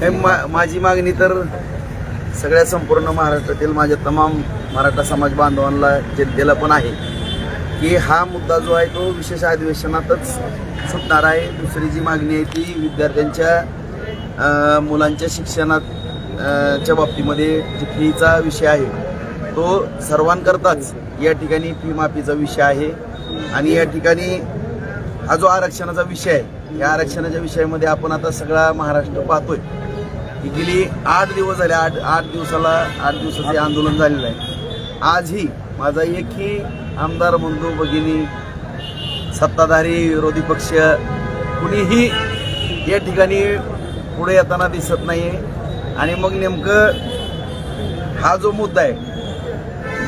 हे मा- माझी मागणी तर सगळ्या संपूर्ण महाराष्ट्रातील माझ्या तमाम मराठा समाज बांधवांना जनतेला पण आहे की हा मुद्दा जो आहे तो विशेष अधिवेशनातच सुटणार आहे. दुसरी जी मागणी आहे ती विद्यार्थ्यांच्या मुलांच्या शिक्षणात च्या बाबतीमध्ये जी फीचा विषय आहे तो सर्वांकरताच या ठिकाणी फी माफीचा विषय आहे. आणि या ठिकाणी हा जो आरक्षणाचा विषय आहे या आरक्षणाच्या विषयामध्ये आपण आता सगळा महाराष्ट्र पाहतोय. की गेली आठ दिवस झाले आठ आठ दिवसाला आठ दिवसाचे आंदोलन झालेलं आहे. आजही माझा एकही आमदार बंधू भगिनी सत्ताधारी विरोधी पक्ष कुणीही या ठिकाणी पुढे येताना दिसत नाही आणि मग नेमकं हा जो मुद्दा आहे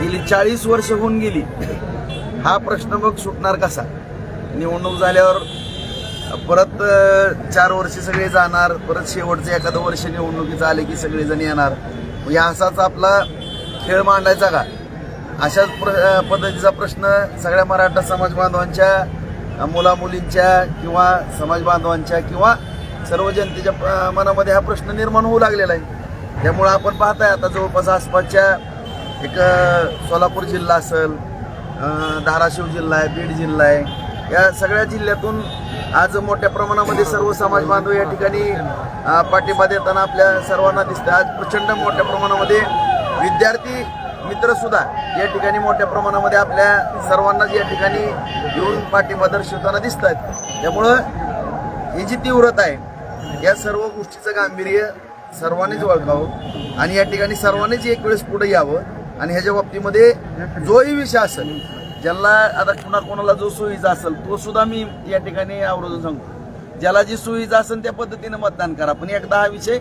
गेली चाळीस वर्ष होऊन गेली हा प्रश्न मग सुटणार कसा? निवडणूक झाल्यावर परत चार वर्ष सगळे जाणार परत शेवटचं एखादं वर्ष निवडणुकीचं आले की सगळेजण येणार. या असाच आपला खेळ मांडायचा का? अशाच प्र पद्धतीचा प्रश्न सगळ्या मराठा समाज बांधवांच्या मुलामुलींच्या किंवा समाज बांधवांच्या किंवा सर्व जनतेच्या मनामध्ये हा प्रश्न निर्माण होऊ लागलेला आहे. त्यामुळं आपण पाहताय आता जवळपास आसपासच्या एक सोलापूर जिल्हा असेल धाराशिव जिल्हा आहे बीड जिल्हा आहे या सगळ्या जिल्ह्यातून आज मोठ्या प्रमाणामध्ये सर्व समाज बांधव या ठिकाणी पाठिंबा देताना आपल्या सर्वांना दिसतं आज प्रचंड मोठ्या प्रमाणामध्ये विद्यार्थी मित्रसुद्धा या ठिकाणी मोठ्या प्रमाणामध्ये आपल्या सर्वांनाच या ठिकाणी येऊन पाठिंबा दर्शवताना दिसत आहेत त्यामुळं ही जी तीव्रता आहे या सर्व गोष्टीचं गांभीर्य सर्वांनीच ओळखावं आणि या ठिकाणी सर्वांनीच एक वेळेस पुढे यावं आणि ह्याच्या बाबतीमध्ये जोही विषय असेल ज्याला आता कुणा कोणाला जो सोयीचा असेल तो सुद्धा मी या ठिकाणी आवर्जून सांगतो. ज्याला जी सोयीचा असेल त्या पद्धतीनं मतदान करा. पण एकदा हा विषय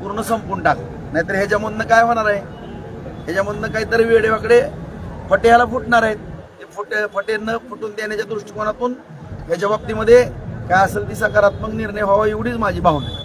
पूर्ण संपून टाक. नाहीतर ह्याच्यामधनं काय होणार आहे? ह्याच्यामधनं काहीतरी वेडेवाकडे फटे ह्याला फुटणार आहेत. ते फुटे फटे न फुटून देण्याच्या दृष्टिकोनातून ह्याच्या बाबतीमध्ये काय असेल ती सकारात्मक निर्णय व्हावा एवढीच माझी भावना आहे.